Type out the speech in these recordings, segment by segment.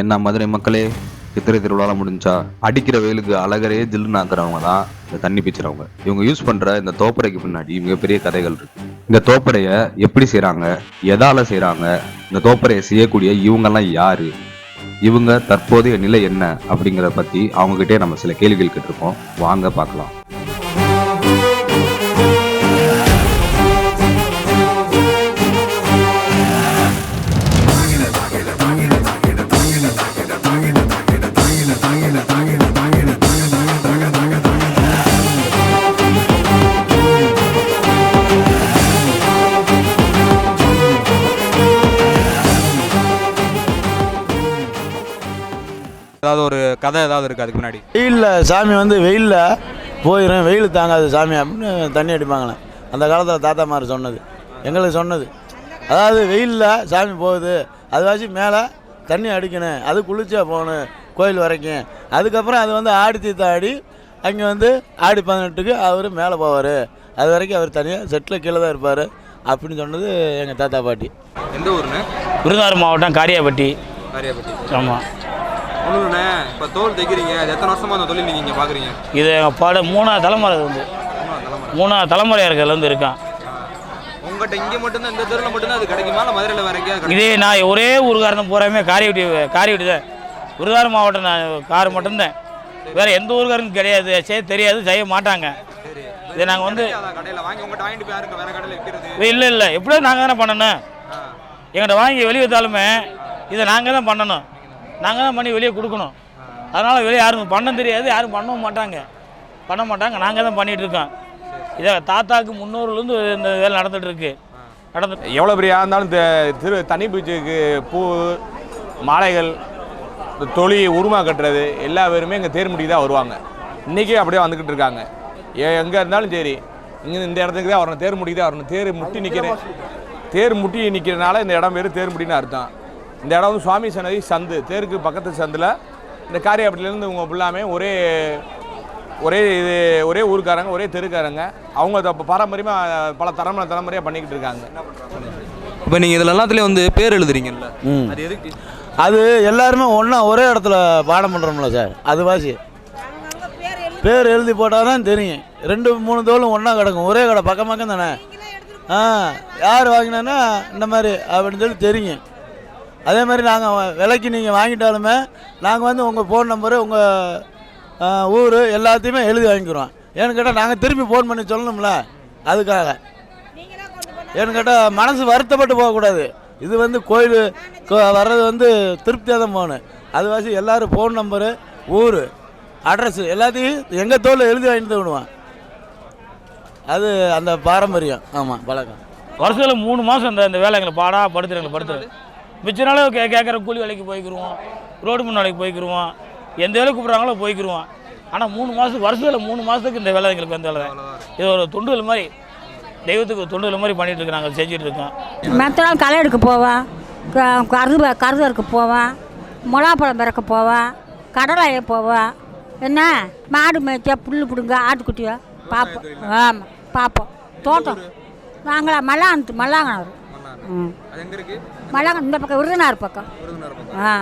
என்ன மதுரை மக்களே சித்திரை திருவிழாலாம் முடிஞ்சா அடிக்கிற வெயிலுக்கு அழகரே ஜில்லுன்னு ஆக்குறவங்க தான் இந்த தண்ணி பிச்சுறவங்க. இவங்க யூஸ் பண்ற இந்த தோப்படைக்கு பின்னாடி மிகப்பெரிய கதைகள் இருக்கு. இந்த தோப்படைய எப்படி செய்யறாங்க எதால செய்யறாங்க இந்த தோப்படையை செய்யக்கூடிய இவங்கெல்லாம் யாரு இவங்க தற்போதைய நிலை என்ன அப்படிங்கிறத பத்தி அவங்க கிட்டே நம்ம சில கேள்விகள் கேட்டிருக்கோம். வாங்க பார்க்கலாம். கதை ஏதாவது இருக்கு அதுக்கு முன்னாடி? வெயிலில் சாமி வந்து வெயிலில் போயிடும் வெயில் தாங்காது சாமி அப்படின்னு தண்ணி அடிப்பாங்களே அந்த காலத்தில் தாத்தா மாதிரி சொன்னது. எங்களுக்கு சொன்னது. அதாவது வெயிலில் சாமி போகுது. அதுவாச்சு மேலே தண்ணி அடிக்கணும். அது குளிச்சா போகணும் கோயில் வரைக்கும். அதுக்கப்புறம் அது வந்து ஆடி தீர்த்த ஆடி அங்கே வந்து ஆடி பதினெட்டுக்கு அவர் மேலே போவார். அது வரைக்கும் அவர் தனியாக செட்டில் கீழே தான் இருப்பார் அப்படின்னு சொன்னது எங்கள் தாத்தா பாட்டி. எந்த ஊருண்ணே? விருதுநகர் மாவட்டம் காரியாபட்டி காரியாபட்டி ஆமாம் ஒன்றுண்ணே இப்போ தோல் தைக்கிறீங்க அது எத்தனை வருஷமா அந்த தொழில் நீங்கள் இங்கே பார்க்குறீங்க இது எங்கள் பாட மூணாவது தலைமுறை இது வந்து. மூணாவது தலைமுறை. இருக்கிறதுலேருந்து இருக்கான். உங்கள்கிட்ட இங்கே மட்டும்தான் இந்த தெருவில் மட்டும்தான் அது கிடைக்குமா? இல்லை மதுரையில் வேற எங்கேயாவது? இதே நான் ஒரே ஊருக்காரன் பூராமே காரியவட்டி காரியவட்டி தான். விருதுநகர் மாவட்டம் நான் கார் மட்டும்தான். வேறு எந்த ஊருக்காரனுக்கும் கிடையாது செய்ய தெரியாது செய்ய மாட்டாங்க. இதை நாங்கள் வந்து இல்லை இல்லை. எப்படியும் நாங்கள் தானே பண்ணணும். ஆ. எங்கிட்ட வாங்கி வெளியே வித்தாலுமே இதை நாங்கள் தான் பண்ணணும். நாங்கள் தான் பண்ணி வெளியே கொடுக்கணும். அதனால் வெளியே யாரும் பண்ண தெரியாது யாரும் பண்ணவும் மாட்டாங்க. பண்ண மாட்டாங்க நாங்கள் தான் பண்ணிகிட்டு இருக்கோம். இதை தாத்தாவுக்கு முன்னோர்லேருந்து இந்த வேலை நடந்துகிட்ருக்கு நடந்து எவ்வளோ பெரிய இருந்தாலும் திரு தண்ணி பூச்சிக்கு பூ மாலைகள் இந்த தொழி உருமா கட்டுறது எல்லா பேருமே இங்கே தேர்முடி தான் வருவாங்க. இன்றைக்கே அப்படியே வந்துக்கிட்டு இருக்காங்க. எங்கே இருந்தாலும் சரி இங்கே இந்த இடத்துக்கு தான் வரணும் தேர் முடிக்கு தான் வரணும். தேர் முட்டி நிற்கிறேன் தேர் முட்டி நிற்கிறனால இந்த இடம் பேர் முடின்னு அர்த்தம். இந்த இடம் வந்து சுவாமி சன்னதி சந்து. தேருக்கு பக்கத்து சந்தில் இந்த காரியாபட்டிலேருந்து இவங்க ஃபுல்லாமே ஒரே ஒரே இது ஒரே ஊருக்காரங்க ஒரே தெருக்காரங்க. அவங்க பாரம்பரியமாக பல தலைமுறை தலைமுறையாக பண்ணிக்கிட்டு இருக்காங்க. இப்போ நீங்கள் இதில் எல்லாத்துலேயும் வந்து பேர் எழுதுறீங்கல்ல. ம். அது எதுக்கு? அது எல்லாருமே ஒன்றா ஒரே இடத்துல பாடம் பண்ணுறோம்ல சார். அது வாசி. பேர் எழுதி போட்டால் தான் தெரியும். ரெண்டு மூணு தோலும் ஒன்றா கிடக்கும். ஒரே கடை பக்கம் பக்கம் தானே? ஆ யார் வாங்கினான்னா இந்த மாதிரி அப்படின்னு சொல்லி தெரியும். அதே மாதிரி நாங்கள் விலைக்கு நீங்கள் வாங்கிட்டாலுமே நாங்கள் வந்து உங்கள் ஃபோன் நம்பரு உங்கள் ஊர் எல்லாத்தையுமே எழுதி வாங்கிக்கிறோம். ஏன்னு கேட்டால் நாங்கள் திரும்பி ஃபோன் பண்ணி சொல்லணும்ல அதுக்காக. ஏன்னு கேட்டால் மனசு வருத்தப்பட்டு போகக்கூடாது. இது வந்து கோயில் கோ- வர்றது வந்து திருப்தியாக தான் போகணும். அதுவாசி எல்லோரும் ஃபோன் நம்பரு ஊர் அட்ரஸு எல்லாத்தையும் எங்கள் தோலில் எழுதி வாங்கிட்டு தான் விடுவான் அது அந்த பாரம்பரியம். ஆமாம் பழக்கம் வருஷத்தில் மூணு மாதம் இந்த இந்த வேலைங்களை பாடா எங்களை படுத்தவர் மிச்ச நாள் கே கேட்குற கூலி வேலைக்கு போய்க்கிருவோம். ரோடு முன் வேலைக்கு போய்க்கிருவோம். எந்த வேலை கூப்பிட்றாங்களோ போய்க்கிருவோம். ஆனால் மூணு மாதத்துக்கு வருஷத்தில் மூணு மாதத்துக்கு இந்த வேலை எங்களுக்கு வந்து வேலை. இது ஒரு தொண்டுகள் மாதிரி தெய்வத்துக்கு தொண்டுகள் மாதிரி பண்ணிட்டு இருக்கு நாங்கள் செஞ்சுட்டு இருக்கோம். மற்ற நாள் களை எடுக்க போவேன் க- கருது கருது இருக்க போவேன் மிளகாப்பழம் பிறக்க போவேன் கடலை ஏ போவேன் என்ன? மாடு மேய்ச்சா புல் பிடுங்க ஆட்டுக்குட்டியோ பார்ப்போம் ஆமாம் பார்ப்போம் தோட்டம். நாங்களா மல்லாங்கத்து மல்லாங்கனர். ம் மல்லாங்க இந்த பக்கம் விருதுநகர் பக்கம். ஆ.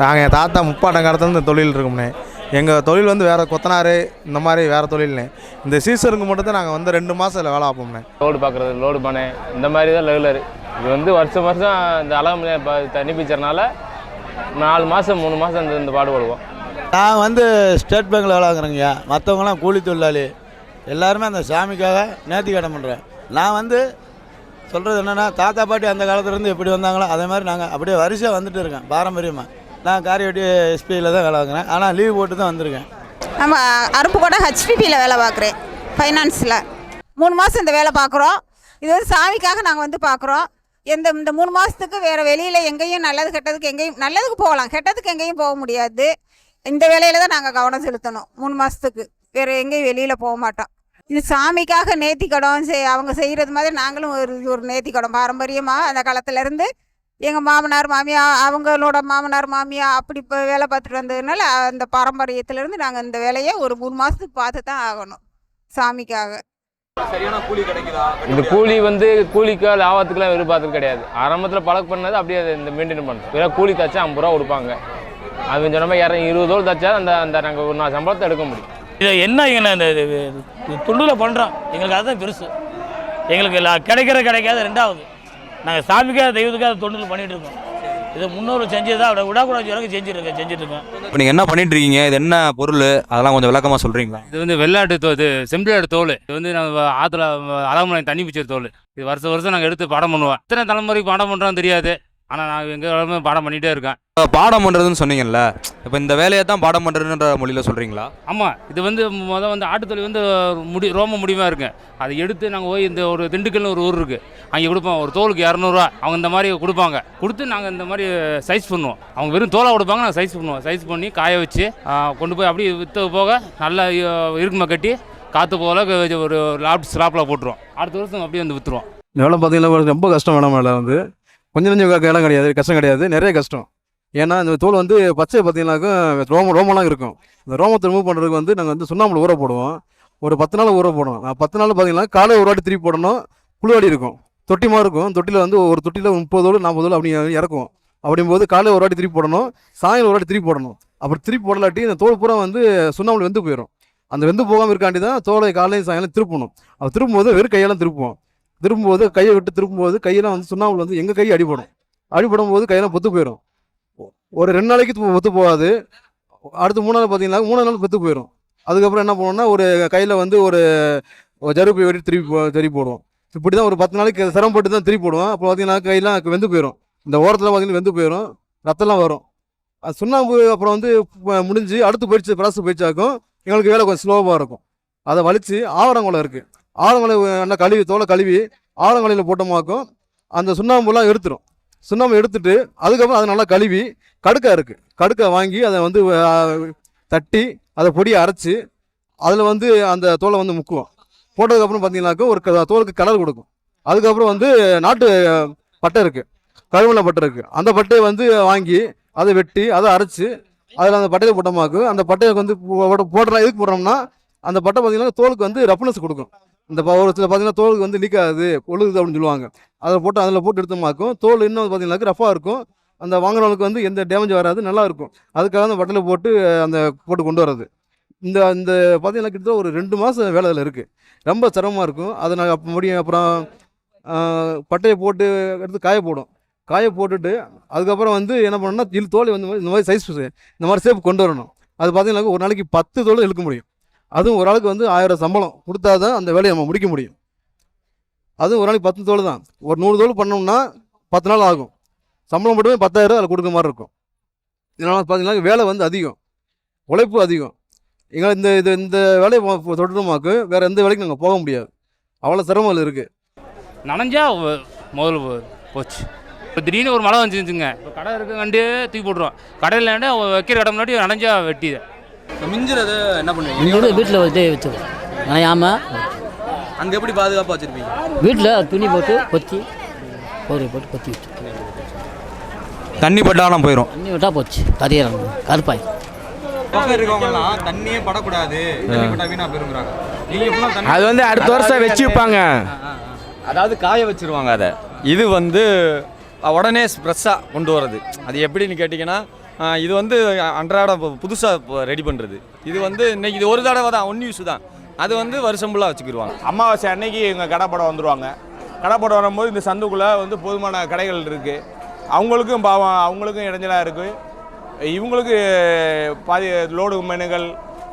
நாங்கள் என் தாத்தா முப்பாட்டம் காலத்துலேருந்து இந்த தொழில் இருக்கோம்னே எங்கள் தொழில் வந்து வேறு கொத்தனார் இந்த மாதிரி வேறு தொழில்னே இந்த சீசனுக்கு மட்டும் தான் நாங்கள் வந்து ரெண்டு மாதம் இதில் வேலை பார்ப்போம்னே லோடு பார்க்குறது லோடு பண்ணை. இந்த மாதிரி தான் ரெகுலர் இது வந்து வருஷம் வருஷம் இந்த இப்போ தண்ணி பீச்சறனால நாலு மாதம் மூணு மாதம் இந்த இந்த பாடுபடுவோம் நான் வந்து ஸ்டேட் பேங்க்கில் வேலை வாங்குறேங்கய்யா மற்றவங்களாம் கூலி தொழிலாளி. எல்லாருமே அந்த சாமிக்காக நேர்த்தி கடன் பண்ணுறேன் நான் வந்து சொல்கிறது என்னென்னா தாத்தா பாட்டி அந்த காலத்துலேருந்து எப்படி வந்தாங்களோ அதே மாதிரி நாங்கள் அப்படியே வரிசையாக வந்துட்டு இருக்கேன் பாரம்பரியமாக நான் காரியவட்டி எஸ்பியில் தான் வேலை வாங்குறேன் ஆனால் லீவ் போட்டு தான் வந்திருக்கேன். நம்ம அருப்புக்கோட்டை ஹெச்பிபியில் வேலை பார்க்குறேன் ஃபைனான்ஸில் மூணு மாதம் இந்த வேலை பார்க்குறோம். இது வந்து சாமிக்காக நாங்கள் வந்து பார்க்குறோம். எந்த இந்த மூணு மாதத்துக்கு வேறு வெளியில் எங்கேயும் நல்லது கெட்டதுக்கு எங்கேயும் நல்லதுக்கு போகலாம். கெட்டதுக்கு எங்கேயும் போக முடியாது. இந்த வேலையில் தான் நாங்கள் கவனம் செலுத்தணும். மூணு மாதத்துக்கு வேறு எங்கேயும் வெளியில் போக மாட்டோம். இது சாமிக்காக நேர்த்தி கடன் செய் அவங்க செய்கிறது மாதிரி நாங்களும் ஒரு ஒரு நேர்த்தி கடன். பாரம்பரியமாக அந்த காலத்துலேருந்து எங்கள் மாமனார் மாமியா அவங்களோட மாமனார் மாமியா அப்படி இப்போ வேலை பார்த்துட்டு வந்ததுனால அந்த பாரம்பரியத்திலேருந்து நாங்கள் இந்த வேலையை ஒரு மூணு மாதத்துக்கு பார்த்து தான் ஆகணும் சாமிக்காக. சரியான கூலி கிடைக்குதா? இந்த கூலி வந்து கூலிக்கா லாபத்துக்குலாம் எதிர்பார்த்தது கிடையாது. ஆரம்பத்தில் பழக்க பண்ணது அப்படியே அதை இந்த மெயின்டைன் பண்ணுறோம் வேற கூலி தச்சா ஐம்பது ரூபா கொடுப்பாங்க. அது மாதிரி இரநூறு இருபது ரூபா தச்சா அந்த அந்த நாங்கள் ஒரு நாள் சம்பளத்தை எடுக்க முடியும். இதை என்ன எங்களை இந்த துண்டில் பண்ணுறோம் எங்களுக்கு அதுதான் பெருசு. எங்களுக்கு எல்லா கிடைக்கிற கிடைக்காத ரெண்டாவது. நாங்கள் சாமிக்காக தெய்வத்துக்காக தொண்டில் பண்ணிட்டு இருக்கோம். இது முன்னோர் செஞ்சது தான் அவரை விடக்கூடாது வரைக்கும் செஞ்சுருக்கேன் செஞ்சுட்டு இருக்கோம் இப்போ நீங்க என்ன பண்ணிட்டு இருக்கீங்க? இது என்ன பொருள்? அதெல்லாம் கொஞ்சம் விளக்கமா சொல்றீங்களா? இது வந்து வெள்ளாட்டு தோ இது செம்பிளாடு தோல். இது வந்து நம்ம ஆற்றுல அலமலை தண்ணி பிடிச்ச தோல். இது வருஷம் வருஷம் நாங்கள் எடுத்து பாடம் பண்ணுவோம். எத்தனை தலைமுறைக்கு பாடம் பண்ணுறோம் தெரியாது. ஆனால் நான் எங்கள் பாடம் பண்ணிகிட்டே இருக்கேன். இப்ப பாடம் பண்றதுன்னு சொன்னீங்கல்ல இப்போ இந்த வேலையை தான் பாடம் பண்றதுன்ற மொழியில சொல்றீங்களா? ஆமாம் இது வந்து மொதல் வந்து ஆட்டுத்தொழி வந்து முடி ரோம முடிவாக இருக்கு. அதை எடுத்து நாங்கள் போய் இந்த ஒரு திண்டுக்கல்னு ஒரு ஊர் இருக்குது அங்கே கொடுப்போம் ஒரு தோலுக்கு இரநூறுவா. அவங்க இந்த மாதிரி கொடுப்பாங்க. கொடுத்து நாங்கள் இந்த மாதிரி சைஸ் பண்ணுவோம். அவங்க வெறும் தோலை கொடுப்பாங்க நாங்கள் சைஸ் பண்ணுவோம். சைஸ் பண்ணி காய வச்சு கொண்டு போய் அப்படியே விற்று போக நல்லா இருக்குமா கட்டி காற்று போல ஒரு லாப் ஸ்லாப்பில் போட்டுருவோம். அடுத்த வருஷம் அப்படியே வந்து விற்றுருவோம் இந்த வேலை பார்த்தீங்கன்னா ரொம்ப கஷ்டம் வேணும் வேலை வந்து. கொஞ்சம் கொஞ்சம் க- இடம் கிடையாது கஷ்டம் கிடையாது நிறைய கஷ்டம். ஏன்னா இந்த தோல் வந்து பச்சை பார்த்தீங்கன்னாக்கா ரோம ரோமெல்லாம் இருக்கும். இந்த ரோமத்தை ரிமூவ் பண்ணுறதுக்கு வந்து நாங்கள் வந்து சுண்ணாம்புல ஊற போடுவோம். ஒரு பத்து நாள் ஊற போடுவோம். நான் பத்து நாள் பார்த்தீங்கன்னா காலை ஒரு வாட்டி திருப்பி போடணும் புழுவாடி இருக்கும். தொட்டி மாதிரி இருக்கும். தொட்டியில் வந்து ஒரு தொட்டியில் முப்பது நாற்பதோடு அப்படி இறக்கும். அப்படிங்கும்போது காலை ஒரு வாட்டி திருப்பி போடணும். சாயங்காலம் ஒரு வாட்டி திருப்பி போடணும். அப்படி திருப்பி போடலாட்டி இந்த தோல் பூரா வந்து சுண்ணாம்புல வெந்து போயிடும் அந்த வெந்து போகாமல் இருக்காண்டி தான் தோலை காலையும் சாயங்காலம் திருப்பணும். அது திருப்பும்போது வெறும் கையெல்லாம் திருப்புவோம். திரும்பும்போது கையை விட்டு திரும்பும்போது கையெல்லாம் வந்து சுண்ணாம்புல வந்து எங்கள் கை அடிபடும். அடிபடும் போது கையெல்லாம் பொத்து போயிடும் ஒரு ரெண்டு நாளைக்கு ஒத்து பொத்து போகாது. அடுத்து மூணு நாள் பார்த்தீங்கன்னா மூணு நாள் பொத்து போயிடும் அதுக்கப்புறம் என்ன பண்ணுவோம்னா ஒரு கையில் வந்து ஒரு ஜருப்பை வெட்டி திருப்பி போ திருப்பி போடுவோம். இப்படி தான் ஒரு பத்து நாளைக்கு சிரமப்பட்டு தான் திருப்பி போடுவோம். அப்புறம் பார்த்தீங்கன்னா கையெல்லாம் வெந்து போயிடும் இந்த ஓரத்தில் பார்த்தீங்கன்னா வெந்து போயிடும் ரத்தம்லாம் வரும். அது சுண்ணாம்பு அப்புறம் வந்து முடிஞ்சு அடுத்து போயிடுச்சு ப்ராசஸ் போயிடுச்சாக்கும் எங்களுக்கு வேலை கொஞ்சம் ஸ்லோவாக இருக்கும். அதை வலித்து ஆவரங்குளம் இருக்குது ஆவரங்குளம் நல்லா கழுவி தோலை கழுவி ஆவரங்குளையில் போட்டோமாக்கும் அந்த சுண்ணாம்புலாம் எடுத்துடும் சுண்ணாம்பு எடுத்துட்டு அதுக்கப்புறம் அதை நல்லா கழுவி கடுக்கா இருக்குது கடுக்கா வாங்கி அதை வந்து தட்டி அதை பொடியை அரைச்சி அதில் வந்து அந்த தோலை வந்து முக்குவோம். போட்டதுக்கப்புறம் பார்த்தீங்கன்னாக்கா ஒரு க- தோலுக்கு கலர் கொடுக்கும். அதுக்கப்புறம் வந்து நாட்டு பட்டை இருக்குது கருவேல பட்டை இருக்குது அந்த பட்டையை வந்து வாங்கி அதை வெட்டி அதை அரைச்சி அதில் அந்த பட்டையை போட்டோமாக்கு அந்த பட்டையை வந்து போட போடுற எதுக்கு போடுறோம்னா அந்த பட்டை பார்த்தீங்கன்னா தோலுக்கு வந்து ரஃப்னஸ் கொடுக்கும். இந்த ஒரு சில பார்த்தீங்கன்னா தோலுக்கு வந்து லீக் ஆகுது ஒழுகுது அப்படின்னு சொல்லுவாங்க. அதை போட்டு அதில் போட்டு எடுத்தோமாக்கும் தோல் இன்னும் பார்த்தீங்கன்னாக்கா ரஃபாக இருக்கும். அந்த வாங்குறவங்களுக்கு வந்து எந்த டேமேஜ் வராது நல்லா இருக்கும். அதுக்காக அந்த பட்டையில் போட்டு அந்த போட்டு கொண்டு வர்றது. இந்த இந்த பார்த்தீங்கன்னா கிட்டத்தட்ட ஒரு ரெண்டு மாதம் வேலை அதில் இருக்குது ரொம்ப சிரமமாக இருக்கும். அதை நாங்கள் அப்போ முடியும் அப்புறம் பட்டையை போட்டு எடுத்து காய போடும். காய போட்டுட்டு அதுக்கப்புறம் வந்து என்ன பண்ணணும்னா இல் தோலை வந்து இந்த மாதிரி சைஸ் இந்த மாதிரி சேப் கொண்டு வரணும். அது பார்த்தீங்கன்னா ஒரு நாளைக்கு பத்து தோல் இழுக்க முடியும். அதுவும் ஒரு ஆளுக்கு வந்து ஆயிரம் சம்பளம் கொடுத்தா தான் அந்த வேலையை நம்ம முடிக்க முடியும். அதுவும் ஒரு நாளைக்கு பத்து தோல் தான். ஒரு நூறு தோல் பண்ணோம்னா பத்து நாள் ஆகும். சம்பளம் மட்டுமே பத்தாயிரம் அதில் கொடுக்குற மாதிரி இருக்கும். இதனால் பார்த்தீங்கன்னா வேலை வந்து அதிகம். உழைப்பு அதிகம். எங்களை இந்த இது இந்த வேலையை மொ- தொடருமாக்கு வேறு எந்த வேலைக்கும் நாங்கள் போக முடியாது. அவ்வளோ சிரமங்கள் இருக்குது நனைஞ்சா முதல் முதல்ல போச்சு. இப்போ திடீர்னு ஒரு மழை வந்துச்சுங்க இப்போ கடை இருக்க கண்டே தூக்கி போட்டுருவோம். கடையில் வைக்கிற கடை முன்னாடி நனைஞ்சா வெட்டிது மிஞ்சுறத என்ன பண்ணுவீங்க? இங்கே வீட்டில் வந்து வச்சுருவோம். நனையாமல் அங்க எப்படி பாதுகாப்பா வச்சிருப்பீங்க? வீட்டில் துணி போட்டு கொத்தி போரை போட்டு கொத்தி வச்சு தண்ணி பட்டாலும் போயிடும் தண்ணி விட்டால் போச்சு. கரியறாங்க கருப்பாய். பக்கம் இருக்கவங்கலாம் தண்ணியே படக்கூடாது. தண்ணி பட்டா வீணா போயிருங்கிறாங்க. நீங்க எப்படிலாம் தண்ணி அது வந்து அடுத்த வருஷம் வச்சு வைப்பாங்க அதாவது காய வச்சிருவாங்க அதை. இது வந்து உடனே ஃப்ரெஷ்ஷாக கொண்டு வர்றது. அது எப்படின்னு கேட்டிங்கன்னா இது வந்து அன்றாட புதுசாக ரெடி பண்ணுறது இது வந்து இன்னைக்கு இது ஒரு தடவை தான் ஒன் யூஸ் தான். அது வந்து வருஷம் ஃபுல்லாக வச்சுக்கிடுவாங்க அமாவாசை அன்னைக்கு எங்கள் கடைப்படம் வந்துடுவாங்க கடைப்படம் வரும்போது இந்த சந்துக்குள்ளே வந்து போதுமான கடைகள் இருக்குது அவங்களுக்கும் பாவம் அவங்களுக்கும் இடைஞ்சலாக இருக்குது இவங்களுக்கு பாதி லோடு மெனுகள்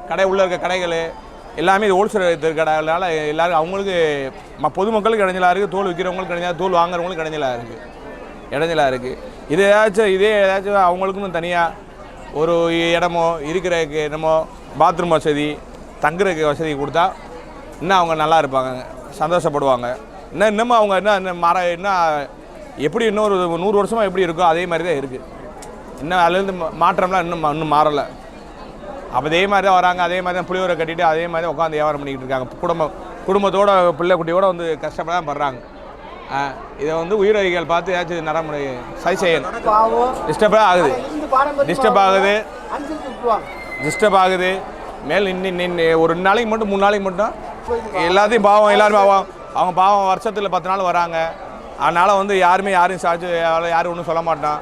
கடை உள்ளே இருக்க கடைகள் எல்லாமே இது ஹோல்சேல் கடைகளால் எல்லாரும் அவங்களுக்கு ம- பொதுமக்களுக்கு இடைஞ்சலாக இருக்குது தோல் விற்கிறவங்களுக்கு இடைஞ்சலாக தோல் வாங்குறவங்களுக்கு இடைஞ்சலாக இருக்குது இடைஞ்சலாக இருக்குது இது ஏதாச்சும் இதே ஏதாச்சும் அவங்களுக்குன்னு தனியாக ஒரு இடமோ இருக்கிறதுக்கு என்னமோ பாத்ரூம் வசதி தங்குறதுக்கு வசதி கொடுத்தா இன்னும் அவங்க நல்லா இருப்பாங்க சந்தோஷப்படுவாங்க. இன்னும் இன்னமும் அவங்க என்ன மர மாற எப்படி இன்னொரு நூறு வருஷமாக எப்படி இருக்கோ அதே மாதிரி தான் இருக்குது இன்னும் அதுலேருந்து மா- மாற்றம்லாம் இன்னும் இன்னும் மாறலை. அப்போ அதே மாதிரி தான் வராங்க அதே மாதிரி தான் புளியோரை கட்டிட்டு அதே மாதிரி தான் உட்காந்து வியாபாரம் பண்ணிக்கிட்டு இருக்காங்க. குடும்பம் குடும்பத்தோட பிள்ளை குட்டியோட வந்து கஷ்டப்பட தான் படுறாங்க. இதை வந்து உயிரறிகள் பார்த்து ஏதாச்சும் நடைமுறை சரி செய்யணும் டிஸ்டர்பாக ஆகுது. டிஸ்டர்ப் ஆகுது. டிஸ்டர்ப் ஆகுது. மேல் இன்னும் ஒரு ரெண்டு நாளைக்கு மட்டும் மூணு நாளைக்கு மட்டும். எல்லாத்தையும் பாவம் எல்லாரும் பாவம். அவங்க பாவம் வருஷத்தில் பத்து நாள் வராங்க. அதனால் வந்து யாருமே யாரையும் சார்ஜ் யாரும் ஒன்றும் சொல்ல மாட்டான்.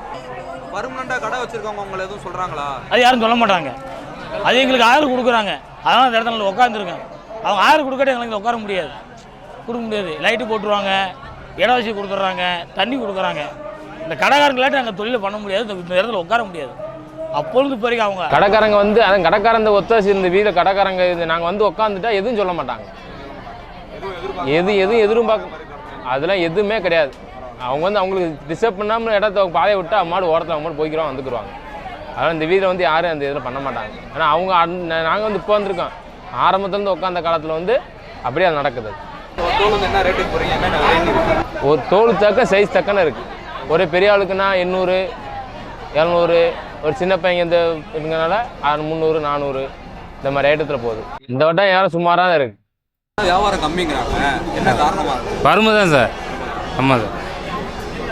பர்மனண்டா கடை வச்சிருக்கவங்க உங்களை எதுவும் சொல்றாங்களா? அது யாரும் சொல்ல மாட்டாங்க. அது எங்களுக்கு ஆயிரம் கொடுக்குறாங்க. அதனால் அந்த இடத்துல உட்காந்துருக்கேன் அவங்க ஆயிரம் கொடுக்கட்டு எங்களுக்கு உட்கார முடியாது. கொடுக்க முடியாது. லைட்டு போட்டுருவாங்க. இடவசதி கொடுத்துட்றாங்க தண்ணி கொடுக்குறாங்க. இந்த கடைக்காரங்களாட்டி நாங்கள் தொழிலை பண்ண முடியாது இந்த இடத்துல உட்கார முடியாது. அப்பொழுது பிறகு அவங்க. கடைக்காரங்க வந்து அதான் கடைக்காரங்க ஒத்தாசி இந்த வீட்டில் கடைக்காரங்க இது நாங்கள் வந்து உட்காந்துட்டா எதுவும் சொல்ல மாட்டாங்க. எது எதுவும் எதிர்பார்க்க அதெல்லாம் எதுவுமே கிடையாது. அவங்க வந்து அவங்களுக்கு டிஸ்டர்ப் பண்ணாமல் இடத்த பாதையை விட்டு அம்மாடு ஓரத்தில் அவங்க போய்க்கிறோம் வந்துக்குருவாங்க. அதனால் இந்த வீட்டில் வந்து யாரும் அந்த இதில் பண்ண மாட்டாங்க. ஆனால் அவங்க நாங்கள் வந்து இப்போ வந்திருக்கோம். ஆரம்பத்துலேருந்து உட்காந்த காலத்தில் வந்து அப்படியே அது நடக்குது. ஒரு தோல் தக்க சைஸ் தக்கன இருக்குது ஒரு பெரிய ஆளுக்குன்னா எண்ணூறு இரநூறு ஒரு சின்ன பையன் இந்த இருக்கனால அது முந்நூறு நானூறு இந்த மாதிரி ஐட்டத்தில் போகுது. இந்த வட்டம் யாரும் சுமாராக தான் இருக்குது வியாபாரம் கம்மிங்கிறாங்க. என்ன காரணமா இருக்கு? வறுமை தான் சார். ஆமாம் சார்.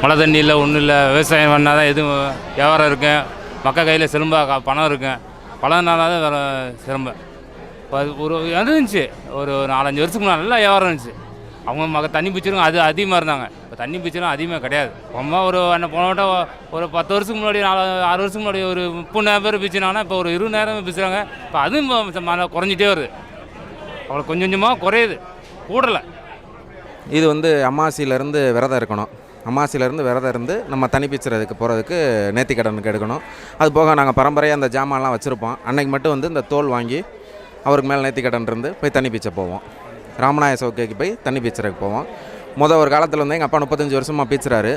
மழை தண்ணி இல்லை ஒன்றும் இல்லை. விவசாயம் பண்ணால் தான் எதுவும் வியாபாரம் இருக்கும். மக்கள் கையில் செலும்பா கா- பணம் இருக்கும். நாளாக தான் வேறு சிரமம். ஒரு இருந்துச்சு. ஒரு நாலஞ்சு வருஷத்துக்கு முன்னாடி நல்லா வியாபாரம் இருந்துச்சு. அவங்க மக தண்ணி பிடிச்சிருங்க அது அதிகமாக இருந்தாங்க. இப்போ தண்ணி பிச்சரும் அதிகமாக கிடையாது. ரொம்ப ஒரு என்ன போன ஒரு பத்து வருஷத்துக்கு முன்னாடி நாலு ஆறு வருஷத்துக்கு முன்னாடி ஒரு முப்பதாயிரம் பேர் பிச்சுனாங்கன்னா இப்போ ஒரு இருபது நேரம் பிச்சுறாங்க. இப்போ அதுவும் இப்போ குறைஞ்சிட்டே வருது. அவ்வளோ கொஞ்சம் கொஞ்சமாக குறையுது. கூடலை. இது வந்து அமாவாசையிலேருந்து விரதம் இருக்கணும். அமாவாசையிலேருந்து விரதம் இருந்து நம்ம தனி பிச்சுறதுக்கு போகிறதுக்கு நேர்த்திக்கடனுக்கு எடுக்கணும். அது போக நாங்கள் பரம்பரையாக அந்த ஜாமான்லாம் வச்சுருப்போம். அன்னைக்கு மட்டும் வந்து இந்த தோல் வாங்கி அவருக்கு மேலே நேர்த்திக்கடன் இருந்து போய் தண்ணி பீச்சை போவோம். ராமநாய சௌக்கைக்கு போய் தண்ணி பீச்சருக்கு போவோம். மொதல் ஒரு காலத்தில் வந்து எங்கள் அப்பா முப்பத்தஞ்சு வருஷமாக பீச்சுறாரு.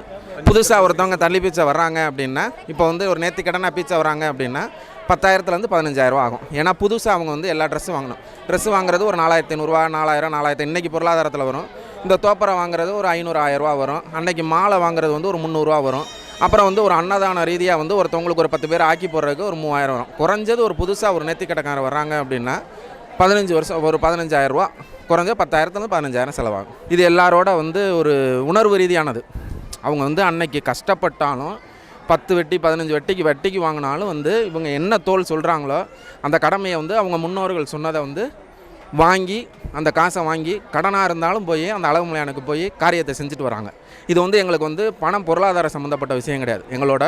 புதுசாக ஒருத்தவங்க தள்ளி பீச்சை வர்றாங்க அப்படின்னா இப்போ வந்து ஒரு நேர்த்திக்கடனாக பீச்சை வராங்க அப்படின்னா பத்தாயிரத்துலேருந்து பதினஞ்சாயிரரூவா ஆகும். ஏன்னா புதுசாக அவங்க வந்து எல்லா ட்ரெஸ்ஸும் வாங்கணும். ட்ரெஸ் வாங்குறது ஒரு நாலாயிரத்தி ஐநூறுரூவா நாலாயிரம் நாலாயிரத்தி இன்றைக்கி பொருளாதாரத்தில் வரும். இந்த தோப்பரை வாங்குறது ஒரு ஐநூறு ஆயிரரூவா வரும். அன்றைக்கி மாலை வாங்குறது வந்து ஒரு முந்நூறுரூவா வரும். அப்புறம் வந்து ஒரு அன்னதான ரீதியாக வந்து ஒருத்தவங்களுக்கு ஒரு பத்து பேர் ஆக்கி போடுறதுக்கு ஒரு மூவாயிரம் வரும். குறைஞ்சது ஒரு புதுசாக ஒரு நெத்தி கடைக்காரர் வர்றாங்க அப்படின்னா பதினஞ்சு வருஷம் ஒரு பதினஞ்சாயிரரூவா குறைஞ்ச பத்தாயிரத்துலேருந்து பதினஞ்சாயிரம் செலவாகும். இது எல்லாரோட வந்து ஒரு உணர்வு ரீதியானது. அவங்க வந்து அன்னைக்கு கஷ்டப்பட்டாலும் பத்து வெட்டி பதினஞ்சு வெட்டிக்கு வெட்டிக்கு வாங்கினாலும் வந்து இவங்க என்ன தோல் சொல்கிறாங்களோ அந்த கடமையை வந்து அவங்க முன்னோர்கள் சொன்னதை வந்து வாங்கி அந்த காசை வாங்கி கடனாக இருந்தாலும் போய் அந்த அளவு மலையானுக்கு போய் காரியத்தை செஞ்சுட்டு வராங்க. இது வந்து எங்களுக்கு வந்து பணம் பொருளாதார சம்மந்தப்பட்ட விஷயம் கிடையாது. எங்களோட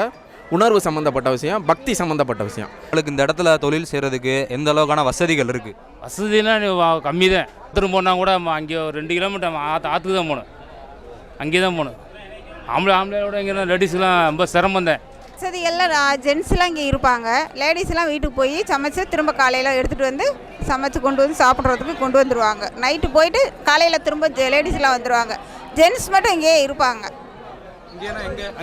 உணர்வு சம்மந்தப்பட்ட விஷயம் பக்தி சம்மந்தப்பட்ட விஷயம். உங்களுக்கு இந்த இடத்துல தொழில் செய்யறதுக்கு எந்த அளவுக்கான வசதிகள் இருக்கு? வசதிலாம் கம்மி தான் திரும்ப போனால் கூட அங்கே ஒரு ரெண்டு கிலோமீட்டர் ஆற்று ஆற்றுக்கு தான் போகணும். அங்கே தான் போகணும். ஆம்பளை ஆம்பளையோட இங்கே லேடிஸ்லாம் ரொம்ப சிரமம் தான். வசதி எல்லாம் ஜென்ஸ்லாம் இங்கே இருப்பாங்க. லேடிஸ்லாம் வீட்டுக்கு போய் சமைச்சு திரும்ப காலையில் எடுத்துகிட்டு வந்து சமைச்சு கொண்டு வந்து சாப்பிட்றதுக்கு கொண்டு வந்துடுவாங்க நைட்டு போயிட்டு காலையில் திரும்ப லேடிஸ்லாம் வந்துடுவாங்க ஜென்ஸ் மட்டும் இங்கேயே இருப்பாங்க.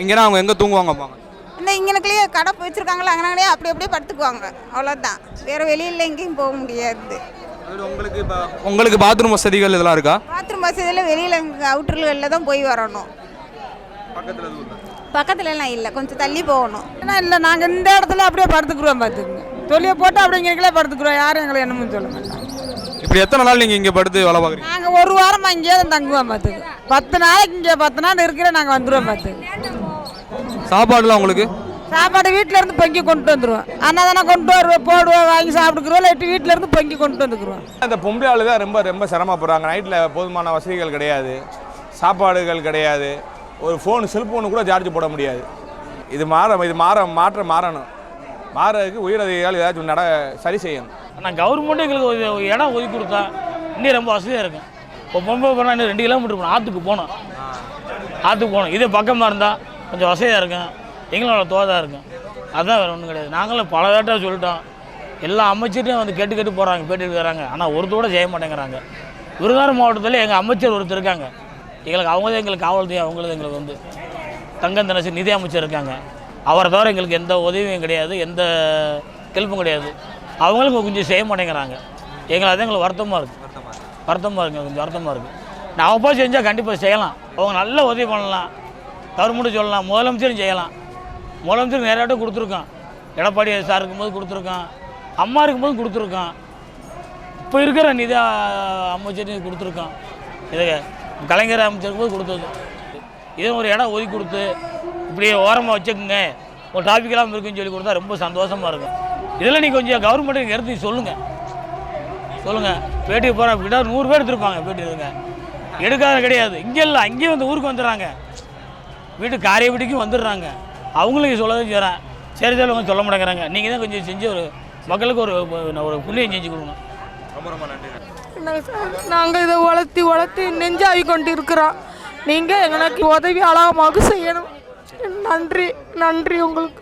இங்கேனா அவங்க எங்க தூங்குவாங்க பாங்க இந்த இங்கனக்குள்ளேயே கடை வச்சுருக்காங்களா அங்கனே அப்படி அப்படியே படுத்துக்குவாங்க. அவ்வளோதான் வேறு வெளியில் எங்கேயும் போக முடியாது. உங்களுக்கு இப்போ உங்களுக்கு பாத்ரூம் வசதிகள் இதெல்லாம் இருக்கா? பாத்ரூம் வசதியில் வெளியில் அவுட்டர்களில் தான் போய் வரணும். பக்கத்துல பக்கத்துலலாம் இல்லை? கொஞ்சம் தள்ளி போகணும். ஏன்னா இல்லை நாங்கள் இந்த இடத்துல அப்படியே படுத்துக்குறோம் பார்த்துக்குங்க தொழிலை போட்டு அப்படியே இங்கே படுத்துக்குறோம் யாரும் எங்களை என்னமோ சொல்ல மாட்டாங்க. இப்படி எத்தனை நாள் நீங்க இங்க படுத்து வேலை பார்க்குறீங்க? நாங்கள் ஒரு வாரமாக இங்கேயே தான் தங்குவோம் பார்த்துக்கு பத்து நாளைக்கு இங்கே பத்து நாள் இருக்கிற நாங்கள் வந்துடுவோம் பார்த்துக்கு சாப்பாடுலாம் உங்களுக்கு? சாப்பாடு வீட்டில் இருந்து பொங்கி கொண்டு வந்துடுவோம் அன்னதானம் கொண்டு வருவோம் போடுவோம் வாங்கி சாப்பிட்டுக்குறோம் இல்லாட்டி வீட்டில் இருந்து பொங்கி கொண்டு வந்துக்குறோம் அந்த பொம்பளை ஆளு தான் ரொம்ப ரொம்ப சிரமப்படுறாங்க நைட்டில் போதுமான வசதிகள் கிடையாது. சாப்பாடுகள் கிடையாது. ஒரு ஃபோன் செல்ஃபோனு கூட சார்ஜ் போட முடியாது. இது மாற இது மாற மாற்றம் மாறணும். மாறதுக்கு உயரதிகாரிகள் ஏதாச்சும் நட சரி செய்யணும். ஆனால் கவர்மெண்ட்டு எங்களுக்கு இடம் ஒதுக்கி கொடுத்தா இன்னும் ரொம்ப வசதியாக இருக்கும். இப்போ பொம்பை போனால் இன்னும் ரெண்டு கிலோமீட்டர் போகணும். ஆற்றுக்கு போகணும். ஆற்றுக்கு போகணும். இதே பக்கமாக இருந்தால் கொஞ்சம் வசதியாக இருக்கும். எங்களோட தோதாக இருக்கும். அதுதான் வேறு ஒன்றும் கிடையாது. நாங்களும் பல வேட்டாக சொல்லிட்டோம். எல்லா அமைச்சரையும் வந்து கேட்டு கேட்டு போகிறாங்க பேட்டி இருக்கிறாங்க ஆனால் ஒருத்தோட செய்ய மாட்டேங்கிறாங்க. விருதுநகர் மாவட்டத்தில் எங்கள் அமைச்சர் ஒருத்தர் இருக்காங்க. எங்களுக்கு அவங்க தான் எங்களுக்கு காவல் அவங்களும் அவங்களது எங்களுக்கு வந்து தங்கம் தினசரி நிதி அமைச்சர் இருக்காங்க. அவரை தவிர எங்களுக்கு எந்த உதவியும் கிடையாது. எந்த கெல்ப்பும் கிடையாது. அவங்களும் கொஞ்சம் செய்ய மாட்டேங்கிறாங்க எங்களை அது எங்களுக்கு வருத்தமாக இருக்குது வருத்தமாக இருக்குங்க கொஞ்சம் வருத்தமாக இருக்குது நான் அவங்க செஞ்சால் கண்டிப்பாக செய்யலாம். அவங்க நல்ல உதவி பண்ணலாம். கவர்மெண்ட்டு சொல்லலாம் முதலமைச்சரும் செய்யலாம். முதலமைச்சர் நிறையாட்டம் கொடுத்துருக்கான். எடப்பாடி சார் இருக்கும்போது கொடுத்துருக்கான். அம்மா இருக்கும்போது கொடுத்துருக்கான். இப்போ இருக்கிற நிதி அமைச்சர் கொடுத்துருக்கான். இது கலைஞர் அமைச்சருக்கு போது கொடுத்தது. இதே ஒரு இடம் ஒதுக்கி கொடுத்து இப்படியே ஓரமாக வச்சுக்கோங்க. ஒரு டாபிக் இல்லாமல் இருக்குன்னு சொல்லி கொடுத்தா ரொம்ப சந்தோஷமாக இருக்கும். இதெல்லாம் நீங்கள் கொஞ்சம் கவர்மெண்ட்டுக்கு எடுத்து சொல்லுங்கள் சொல்லுங்கள் பேட்டிக்கு போகிறேன் விட நூறு பேர் எடுத்திருப்பாங்க பேட்டி எடுங்க எடுக்காத கிடையாது. இங்கே இல்லை அங்கேயும் வந்து ஊருக்கு வந்துடுறாங்க. வீட்டு காரிய வீட்டுக்கும் வந்துடுறாங்க. அவங்களும் சொல்லதான் செய்கிறேன் சரி அவங்க சொல்ல மாட்டேங்கிறாங்க. நீங்கள் தான் கொஞ்சம் செஞ்சு ஒரு மக்களுக்கு ஒரு ஒரு புண்ணியம் செஞ்சு கொடுங்க ரொம்ப ரொம்ப நன்றி. நாங்கள் இதை வளர்த்தி வளர்த்தி நெஞ்சாவி கொண்டு இருக்கிறோம் நீங்கள் எங்களுக்கு உதவி அழகமாக செய்யணும். நன்றி நன்றி உங்களுக்கு.